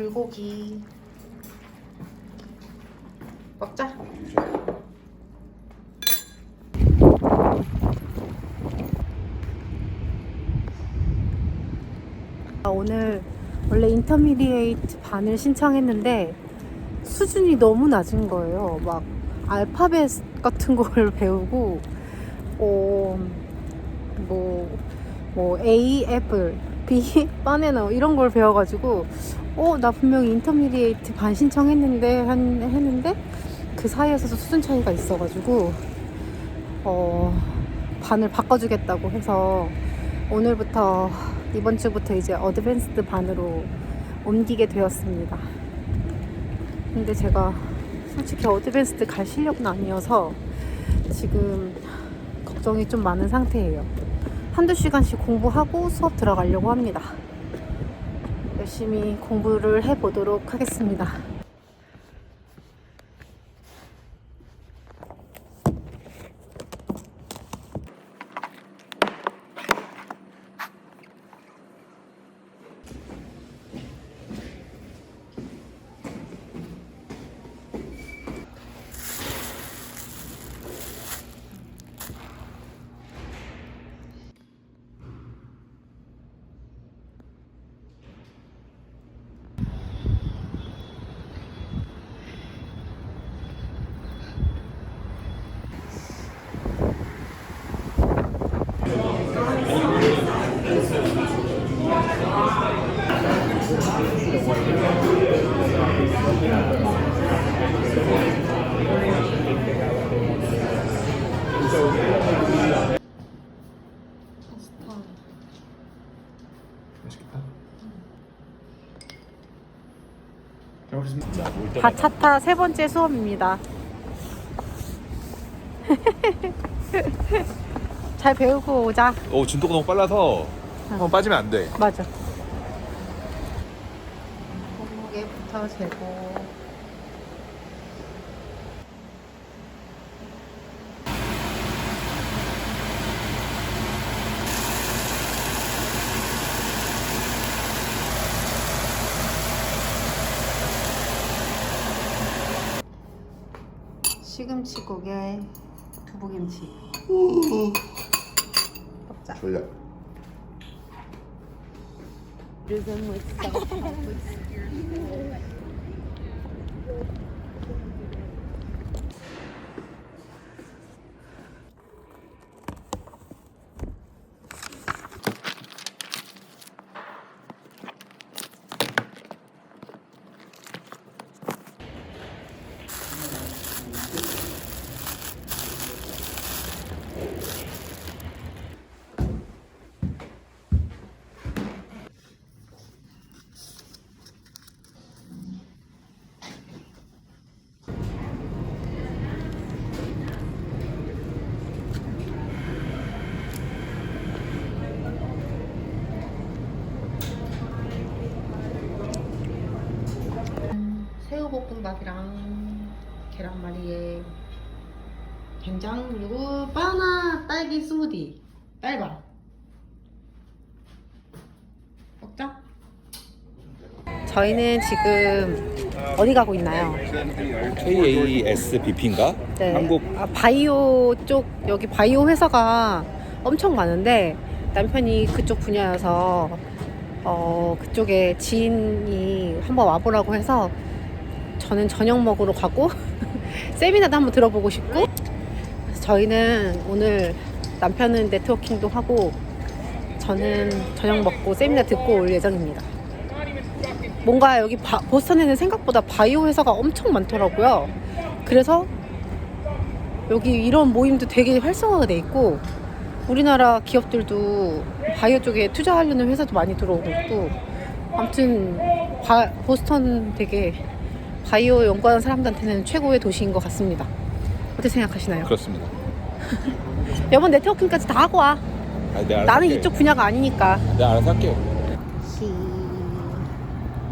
불고기 먹자. 아, 오늘 원래 인터미디에이트 반을 신청했는데 수준이 너무 낮은 거예요. 막 알파벳 같은 걸 배우고 어, 뭐, 뭐 A 애플, B 바나나 이런 걸 배워가지고 어, 나 분명히 인터미디에이트 반 신청했는데 한, 했는데 그 사이에서도 수준 차이가 있어가지고 어, 반을 바꿔주겠다고 해서 오늘부터 이번 주부터 이제 어드밴스드 반으로 옮기게 되었습니다. 근데 제가 솔직히 어드밴스드 갈 실력은 아니어서 지금 걱정이 좀 많은 상태예요. 한두 시간씩 공부하고 수업 들어가려고 합니다. 열심히 공부를 해보도록 하겠습니다. 바차타 세 번째 수업입니다. 잘 배우고 오자. 오 진도가 너무 빨라서 한번 빠지면 안 돼. 맞아. 몸무게부터 재고. 시금치국에 두부김치. 먹자. 졸려. 새우볶음밥이랑 계란말이에 된장 그리고 바나 딸기 스무디 딸바 먹자 저희는 지금 어디 가고 있나요? KASBP인가? 네. 한국 아, 바이오 쪽 여기 바이오 회사가 엄청 많은데 남편이 그쪽 분야여서 어, 그쪽에 지인이 한번 와보라고 해서 저는 저녁 먹으러 가고 세미나도 한번 들어보고 싶고 저희는 오늘 남편은 네트워킹도 하고 저는 저녁 먹고 세미나 듣고 올 예정입니다. 뭔가 여기 바- 보스턴에는 생각보다 바이오 회사가 엄청 많더라고요. 그래서 여기 이런 모임도 되게 활성화가 돼 있고 우리나라 기업들도 바이오 쪽에 투자하려는 회사도 많이 들어오고 있고 아무튼 바- 보스턴 되게 바이오 연구하는 사람들한테는 최고의 도시인 것 같습니다. 어떻게 생각하시나요? 그렇습니다. 여번 네트워킹까지 다 하고 와. 아, 내가 알아서 나는 할게. 이쪽 분야가 아니니까. 내가 알아서 할게요. 시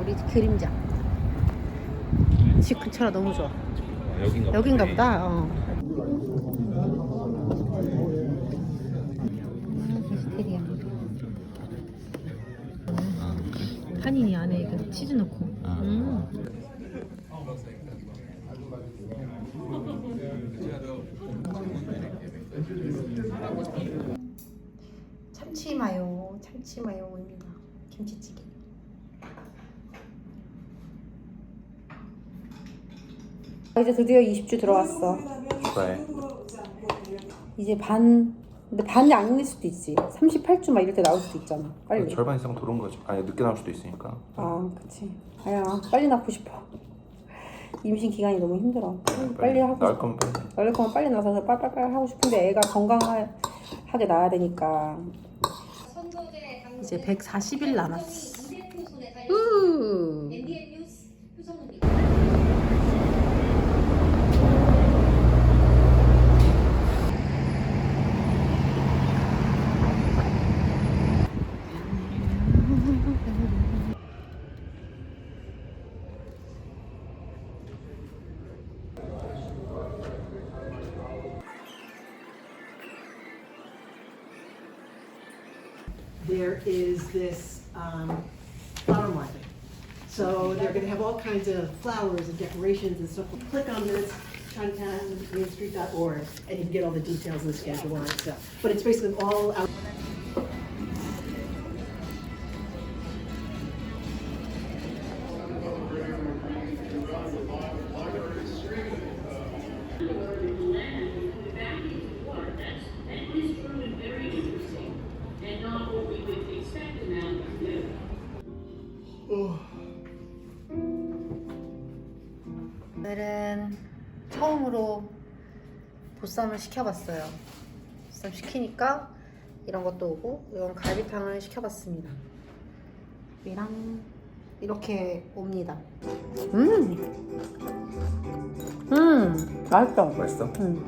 우리 그림자. 집 근처라 너무 좋아. 아, 여긴가. 여긴가 보다. 어. 베지테리안. 한인이 안에 이거 치즈 넣고. 아. 음. 참치 마요, 참치 마요입니다. 김치찌개. 이제 드디어 20주 들어왔어. 축하해. 이제 반 근데 반이 아닐 수도 있지. 38주 막 이럴 때 나올 수도 있잖아. 빨리. 절반 이상 돌은 거지. 아니 늦게 나올 수도 있으니까. 아, 그치. 아야, 빨리 낳고 싶어. 임신 기간이 너무 힘들어. 빨리, 빨리 하고 나올 싶어. 거면 빨리. 원래 거면 빨리 나서서 빨빨빨 하고 싶은데 애가 건강하게 나야 되니까. 이제 140일 남았어. 우. Is this um, flower market. So they're gonna have all kinds of flowers and decorations and stuff. Click on this, chinatownmainstreet.org, and you can get all the details and the schedule and stuff. But it's basically all out. 오늘은 처음으로 보쌈을 시켜봤어요. 보쌈 시키니까 이런 것도 오고 이건 갈비탕을 시켜봤습니다. 이랑 이렇게 옵니다. 음, 음, 맛있어. 맛있어? 음,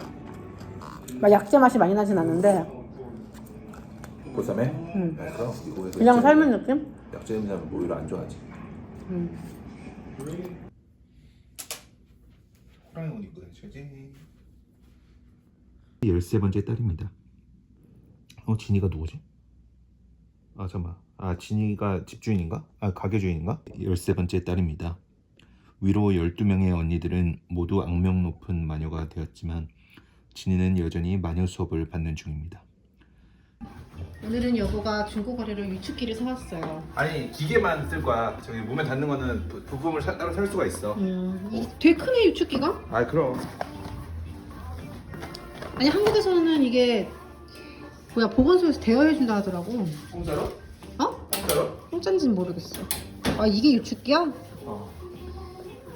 막 약재 맛이 많이 나진 않는데 보쌈에? 음. 맛있어. 이거 그냥 삶은 느낌? 약재 냄새는 오히려 안 좋아하지. 음. 호랑이 옷 입고 다니지. 13번째 딸입니다. 어, 진이가 누구지? 아, 잠깐만. 아, 진이가 집주인인가? 아, 가게 주인인가? 13번째 딸입니다. 위로 12명의 언니들은 모두 악명 높은 마녀가 되었지만 진이는 여전히 마녀 수업을 받는 중입니다. 오늘은 여보가 중고거래로 유축기를 사왔어요. 아니 기계만 쓸 거야. 저기 몸에 닿는 거는 부, 부품을 사, 따로 살 수가 있어. 음, 이 되게 크네 유축기가? 아 그럼. 아니 한국에서는 이게 뭐야 보건소에서 대여해준다 하더라고. 공짜로? 어? 공짜로? 공짜인지는 모르겠어. 아 이게 유축기야? 어.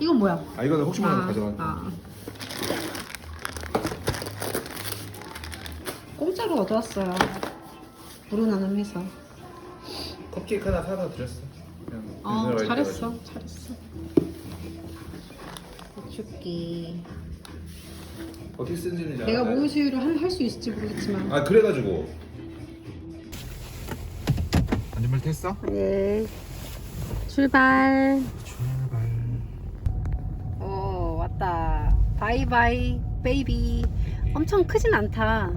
이건 뭐야? 아 이거는 혹시 모르는 아, 가져가. 아. 공짜로 얻어왔어요. 무료나눔 해서. 컵케이크 하나 사다 드렸어. 그냥 아 눈을 잘했어, 가지고. 잘했어. 유축기. 어떻게 쓰는지는 잘 내가 알아요. 몸 수유를 할 수 있을지 모르겠지만. 아 그래가지고. 안전벨트 했어? 네. 출발. 출발. 오 왔다. 바이바이 베이비. 엄청 크진 않다.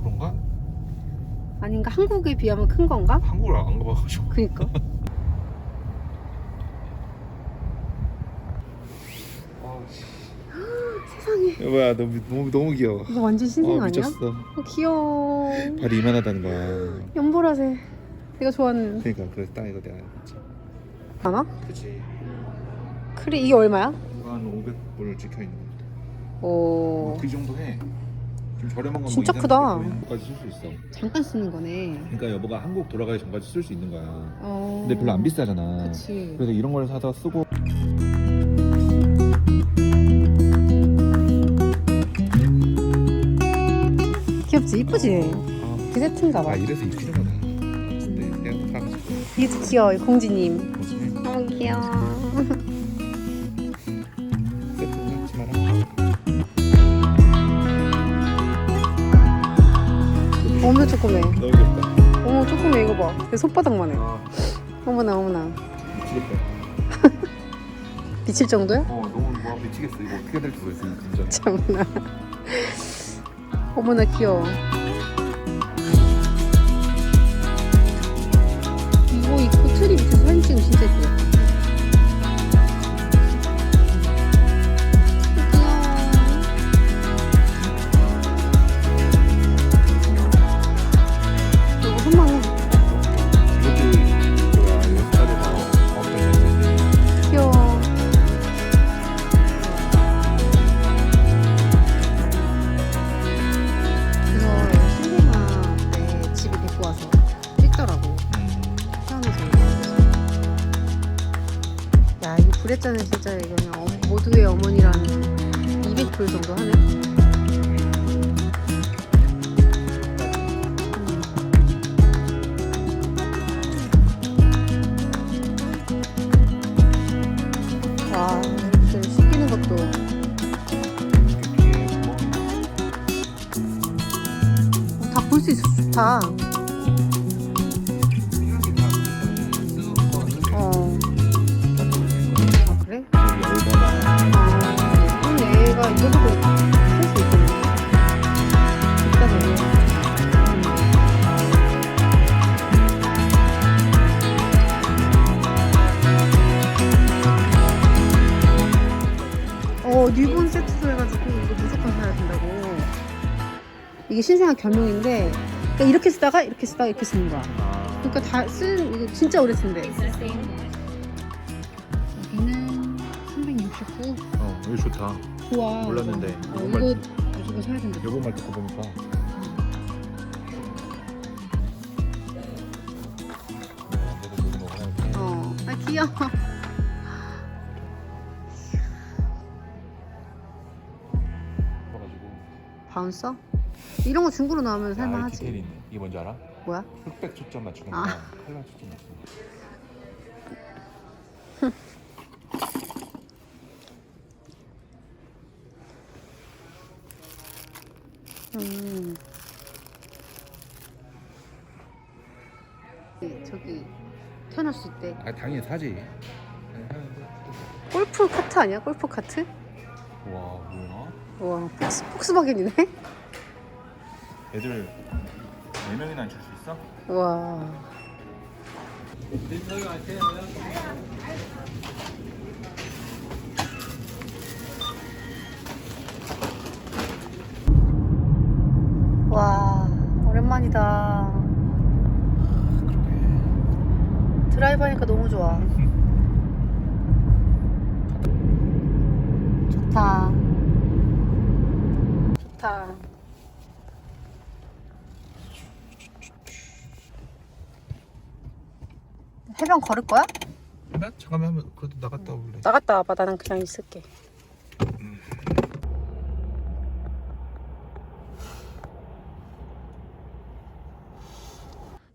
그런가? 아닌가? 한국에 비하면 큰 건가? 한국을 안 가봐가지고. 그니까. 세상에. 뭐야 너무 너무 너무 귀여워. 이거 완전 신생 아니야? 미쳤어. 어, 귀여워. 발이 이만하다는 거야. 연보라색. 내가 좋아하는. 그러니까 그래서 딱 이거 내가 했지. 하나? 그치. 그래 이게 얼마야? 이거 한 500불 찍혀 있는 거. 오. 그 정도 해. 좀 저렴한 건 진짜 뭐 크다. 까지 쓸 수 있어. 잠깐 쓰는 거네. 그러니까 여보가 한국 돌아가기 전까지 쓸 수 있는 거야. 어. 근데 별로 안 비싸잖아. 그치. 그래서 이런 걸 사다 쓰고 귀엽지? 이쁘지? 그 세트인가 봐. 아 이래서 입히는 거다. 근데 내가 다 가지고 이게 귀여워, 공주님. 너무 귀여워. 어머 조그매. 너무 귀엽다. 어머 조그매 이거 봐. 내 손바닥만 해. 아 어머나 어머나. 미치겠다. 미칠 정도야? 어 너무 뭐 미치겠어. 이거 어떻게 될지 모르겠어. 진짜. 참나. 어머나 귀여워. 이거 입고 트리 밑에서 사진 찍으면 진짜 예쁘겠다. 그랬잖아 진짜 이거 그냥 어- 모두의 어머니라는 200불 정도 하네. 이게 신생아 겸용인데 그러니까 이렇게 쓰다가 이렇게 쓰다가 이렇게 쓰는 거야. 그러니까 다 쓴 이거 진짜 오래 쓴대. 여기는 369. 어 이거 좋다 좋아. 몰랐는데. 이거. 어, 이거 무조건 사야 된다. 여보 말 듣고 보니까 여기 어. 아 귀여워. 바운서? 이런 거 중고로 나오면 아, 살만하지. 디테일 있네 이게 뭔지 알아? 뭐야? 흑백 초점 맞추는 아. 거랑 칼라 초점 맞추는 거 음. 네, 저기 태어났을 때 아 당연히 사지 골프 카트 아니야? 골프 카트? 와 뭐야? 와 폭스, 폭스바겐이네? 애들 4명이나 앉힐 수 있어? 와. 와, 오랜만이다. 드라이브 하니까 너무 좋아. 좋다. 좋다. 해변 걸을 거야? 나 잠깐만 그래도 나갔다 올래 나갔다 와봐. 나는 그냥 있을게.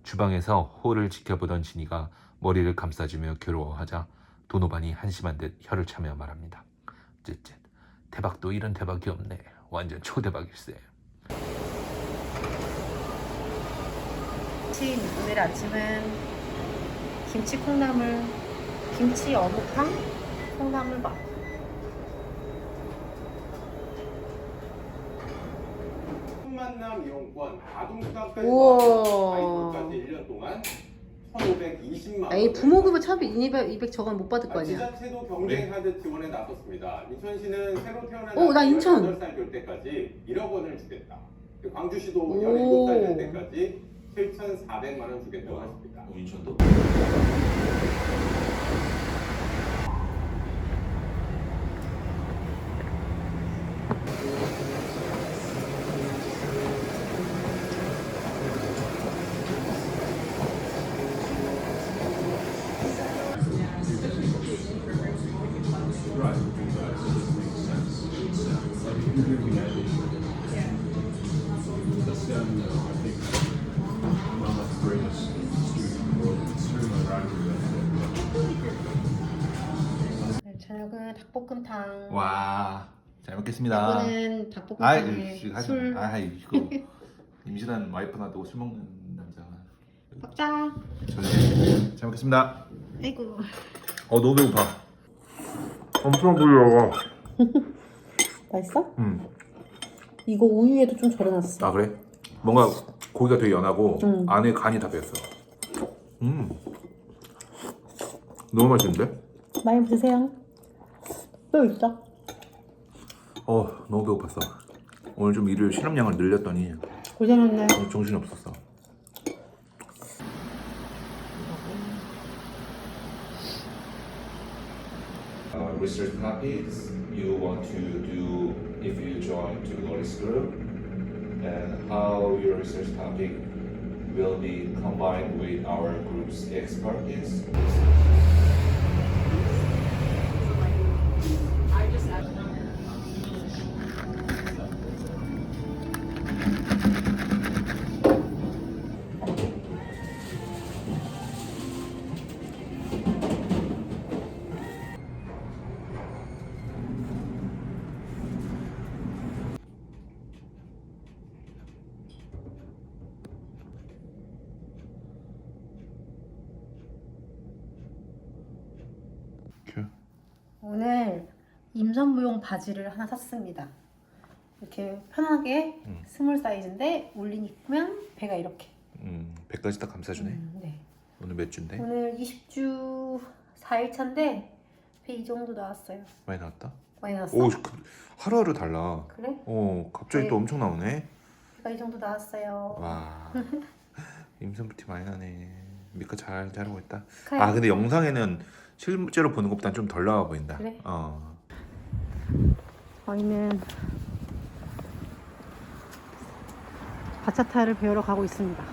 주방에서 홀을 지켜보던 진이가 머리를 감싸주며 괴로워하자 도노반이 한심한 듯 혀를 차며 말합니다. 쯧쯧 대박도 이런 대박이 없네. 완전 초대박일세. 아침, 오늘 아침은 김치 콩나물, 김치 어묵탕, 콩나물밥. 만남 이용권 아동수당까지 우와. 아이폰까지 1년 동안 1,520만 원. 에이 부모급여 차비 200, 200 저건 못 받을 거 아니야. 지자체도 경쟁하듯 지원에 나섰습니다. 인천시는 새로 태어난 오, 나 인천. 8살 될 때까지 1억 원을 주겠다. 광주시도 오. 17살 될 때까지 7,400만 원 주겠다고 했습니다. 인천도? 닭볶음탕. 와, 잘 먹겠습니다. 이거는 아이, 닭볶음탕에 씨, 하지 술. 마. 아이, 이거 임신한 와이프 놔두고 술 먹는 남자가. 먹자. 잘 먹겠습니다. 아이고. 어, 너무 배고파. 엄청 불려. 맛있어? 음, 이거 우유에도 좀 절여놨어. 아 그래? 뭔가 고기가 되게 연하고 음. 안에 간이 다 배었어. 음, 너무 맛있는데? 많이 드세요. 또 있어? 어, 너무 배고팠어. 오늘 좀 일요일 실험량을 늘렸더니 고생했네. 너무 정신이 없었어. uh, research topics you want to do if you join to Loris group and how your research topic will be combined with our group's expertise. 임산부용 바지를 하나 샀습니다. 이렇게 편하게 음. 스몰 사이즈인데 올리면 배가 이렇게. 음, 배까지 다 감싸주네. 음, 네. 오늘 몇 주인데? 오늘 20주 4일 차인데 배 이 정도 나왔어요. 많이 나왔다. 많이 나왔어? 오, 그, 하루하루 달라. 그래? 오, 갑자기 네. 또 엄청 나오네. 배가 이 정도 나왔어요. 와, 임산부티 많이 나네. 미카 잘 자르고 있다. 축하해. 아, 근데 영상에는 실제로 보는 것보다 좀덜 나와 보인다. 그래? 어. 저희는 바차타를 배우러 가고 있습니다.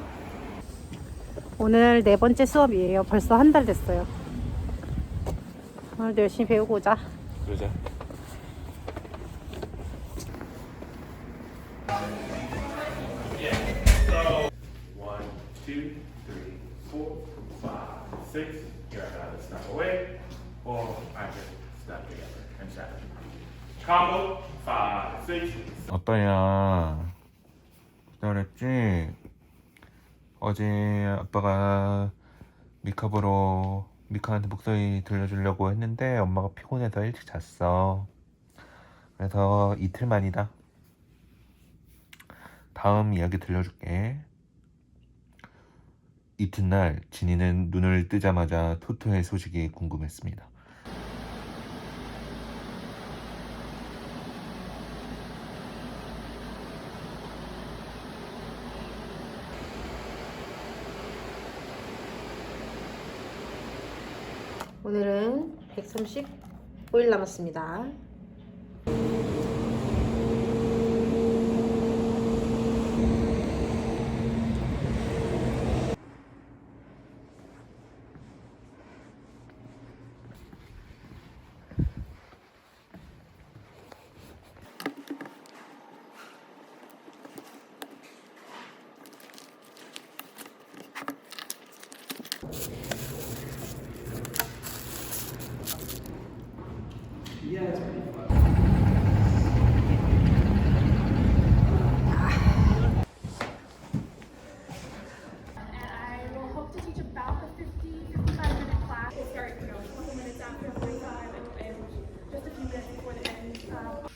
오늘 네 번째 수업이에요. 벌써 한 달 됐어요. 오늘도 열심히 배우고 오자. 그러자. 어제 아빠가 미카 보러 미카한테 목소리 들려주려고 했는데 엄마가 피곤해서 일찍 잤어. 그래서 이틀 만이다. 다음 이야기 들려줄게. 이튿날 진이는 눈을 뜨자마자 토토의 소식이 궁금했습니다 오늘은 135일 남았습니다.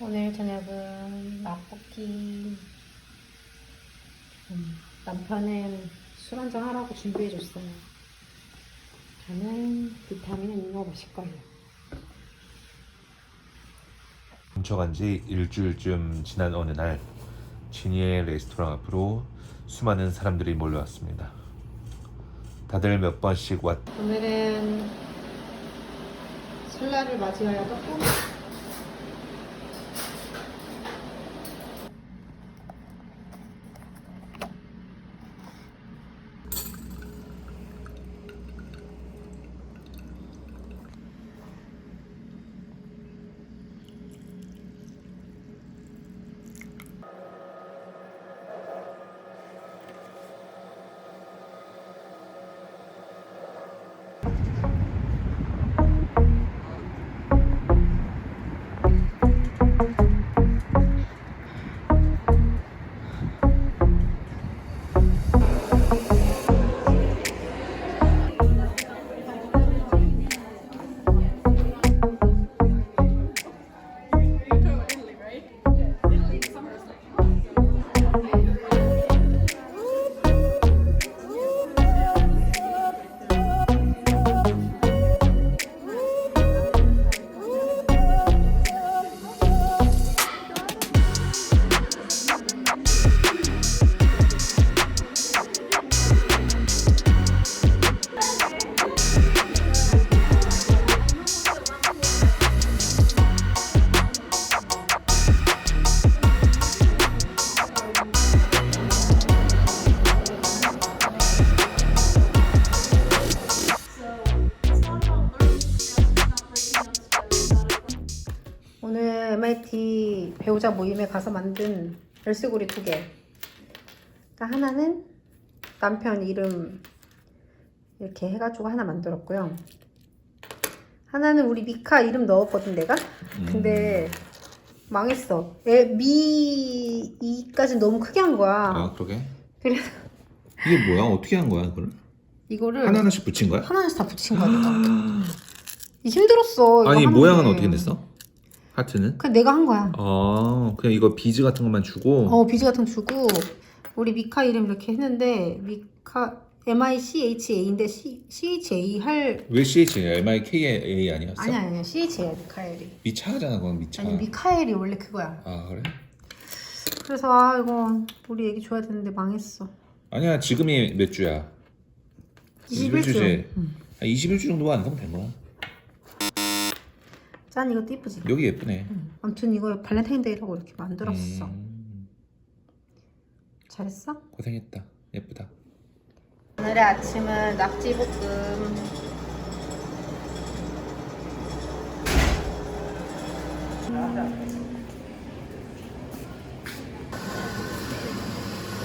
오늘 저녁은 라볶이. 음, 남편은 술 한잔 하라고 준비해줬어요. 저는 비타민은 이거 마실 거예요. 훔쳐간 지 일주일쯤 지난 어느 날 진이의 레스토랑 앞으로 수많은 사람들이 몰려왔습니다. 다들 몇 번씩 왔 오늘은 설날을 맞이하여 떡볶이 오 배우자 모임에 가서 만든 열쇠고리 두 개. 그러니까 하나는 남편 이름 이렇게 해가지고 하나 만들었고요. 하나는 우리 미카 이름 넣었거든 내가. 근데 망했어. 애, 미 이까지 너무 크게 한 거야. 아 그러게 그래서 이게 뭐야 어떻게 한 거야 그걸 이거를 하나 하나씩 붙인 거야? 하나씩 다 붙인 거야. 내가. 힘들었어. 이거 아니. 모양은 어떻게 냈어? 하트는? 그 내가 한 거야. 아 그냥 이거 비즈 같은 것만 주고 어 비즈 같은 거 주고 우리 미카 이름 이렇게 했는데 미카 M I C H A인데 C C H A 할 왜 CH야? M I K A 아니었어? 아니야 아니야 C H A야 미카엘이. 미차잖아 그건 미차 아니 미카엘이 원래 그거야. 아 그래? 그래서 아 이거 우리 애기 줘야 되는데 망했어. 아니야 지금이 몇 주야? 21 주. 21주지? 한 21주 정도만 안 가면 된 거야 짠 이것도 이쁘지. 여기 예쁘네 아무튼 이거 발렌타인데이라고 이렇게 만들었어. 음, 잘했어? 고생했다 예쁘다 오늘의 아침은 낙지볶음.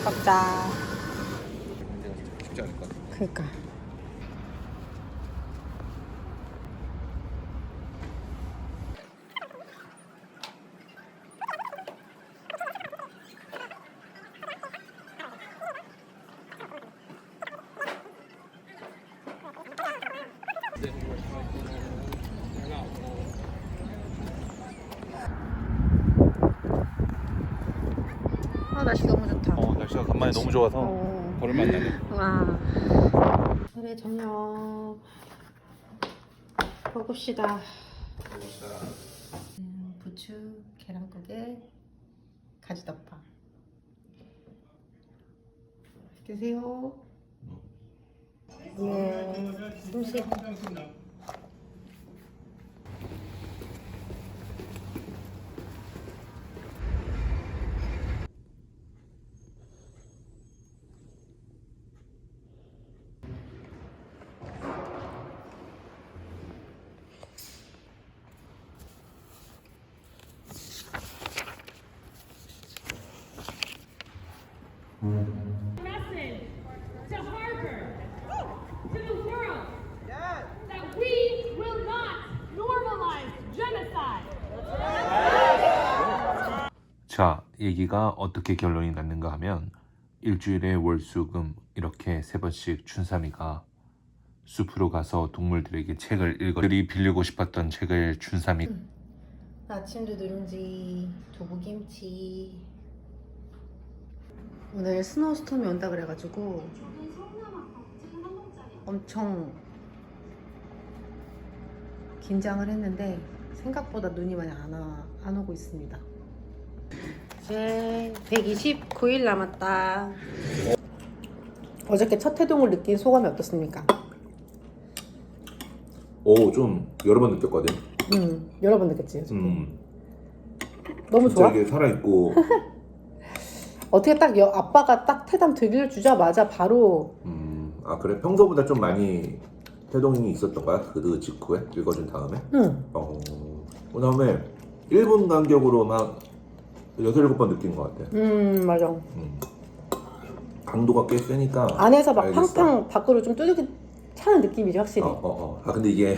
먹자. 쉽지 않을 것 같아 그니까. 아 날씨 너무 좋다. 어 날씨가 간만에 너무 좋아서 어. 벌을 만나네 와. 그래 저녁 먹읍시다. 음, 부추 계란국에 가지덮밥. 드세요. 자, 얘기가 어떻게 결론이 났는가 하면 일주일에 월수금 이렇게 세 번씩 춘삼이가 숲으로 가서 동물들에게 책을 읽어 들이 빌리고 싶었던 책을 춘삼이 아침도 누룽지, 두부김치. 오늘 스노우스톰이 온다 그래가지고 엄청 긴장을 했는데 생각보다 눈이 많이 안, 와, 안 오고 있습니다. 이제 129일 남았다. 어저께 첫 해동을 느낀 소감이 어떻습니까? 오 좀 여러 번 느꼈거든 음, 여러 번 느꼈지. 어저께. 음 너무 진짜 좋아? 이게 살아 있고 어떻게 딱 여, 아빠가 딱 태담 들려주자마자 바로 음, 아 그래? 평소보다 좀 많이 태동이 있었던 거야? 그 직후에? 읽어준 다음에? 응. 어, 그 다음에 1분 간격으로 막 6, 7번 느낀 것 같아 음 맞아. 음. 강도가 꽤 세니까 안에서 막 알겠어. 팡팡 밖으로 좀 뚜둑이 차는 느낌이지 확실히. 어, 어, 어. 아 근데 이게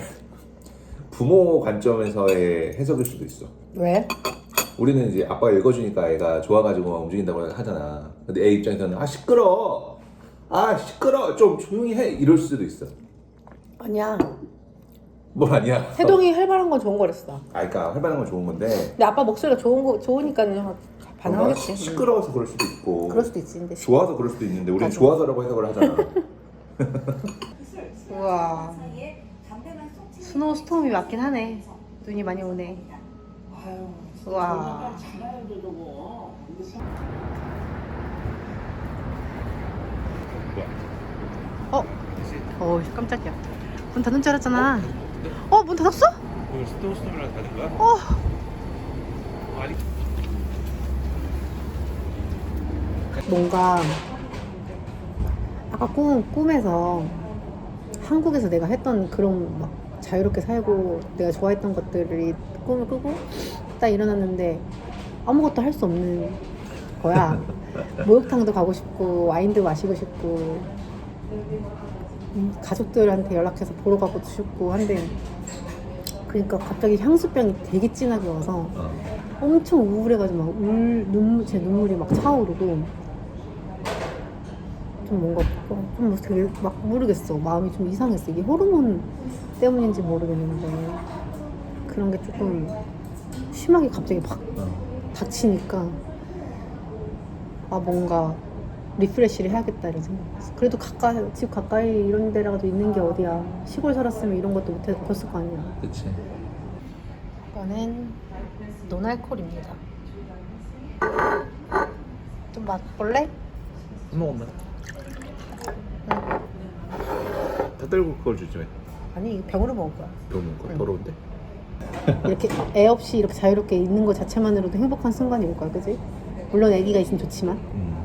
부모 관점에서의 해석일 수도 있어 왜? 우리는 이제 아빠가 읽어주니까 애가 좋아가지고 막 움직인다고 하잖아 근데 애 입장에서는 아 시끄러 아 시끄러 좀 조용히 해 이럴 수도 있어 아니야. 뭘 아니야 태동이 활발한 건 좋은 거랬어. 아 그러니까 활발한 건 좋은 건데 근데 아빠 목소리가 좋은 거 좋으니까는 뭔가 반응하겠지. 음. 시끄러워서 그럴 수도 있고 그럴 수도 있지. 근데 좋아서 그럴 수도 있는데 우리는 맞아. 좋아서라고 해석을 하잖아 우와. 스노우 스톰이 맞긴 하네. 눈이 많이 오네. 우와. 어? 어, 깜짝이야. 문 닫은 줄 알았잖아. 어, 문 닫았어? 오늘 스톤스톤이랑 다른 거야? 어. 뭔가 아까 꿈, 꿈에서 한국에서 내가 했던 그런 막 자유롭게 살고 내가 좋아했던 것들이 꿈을 꾸고 딱 일어났는데 아무것도 할 수 없는 거야. 목욕탕도 가고 싶고 와인도 마시고 싶고 음, 가족들한테 연락해서 보러 가고 싶고 한데 그러니까 갑자기 향수병이 되게 진하게 와서 어. 엄청 우울해가지고 막 울, 눈물, 제 눈물이 막 차오르고 좀 뭔가 어, 좀 되게 막 모르겠어 마음이 좀 이상했어 이게 호르몬 때문인지 모르겠는데 그런 게 조금 심하게 갑자기 막 닥치니까 아 뭔가 리프레시를 해야겠다 이런 생각했어. 그래도 가까이 집 가까이 이런 데라도 있는 게 어디야. 시골 살았으면 이런 것도 못해 못했을 거 아니야. 그치. 이거는 노날콜입니다. 좀 맛볼래? 먹으면. 다 떨고 그걸 주지 왜? 아니 병으로 먹을 거야. 너무 거 더러운데? 이렇게 애 없이 이렇게 자유롭게 있는 것 자체만으로도 행복한 순간이 올 거야, 그지? 물론 아기가 있으면 좋지만. 음.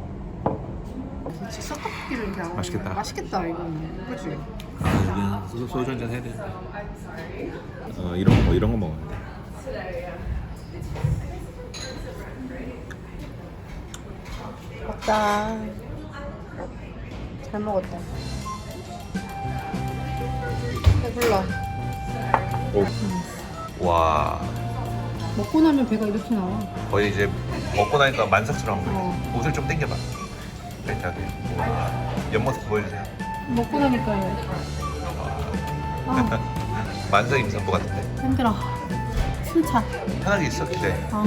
그냥 맛있겠다. 맛있겠다 이거는, 그지? 아, 여기는 소주 한잔 해야 돼. 어 이런 거 뭐, 이런 거 먹어야 돼. 먹자. 잘 먹었다. 배불러. 와 먹고 나면 배가 이렇게 나와. 거의 이제 먹고 나니까 만삭처럼 어. 옷을 좀 당겨봐. 빼하게 옆모습 보여주세요. 먹고 나니까 아 만삭 임산부 같은데. 힘들어. 숨차. 편하게 있어 기대. 어.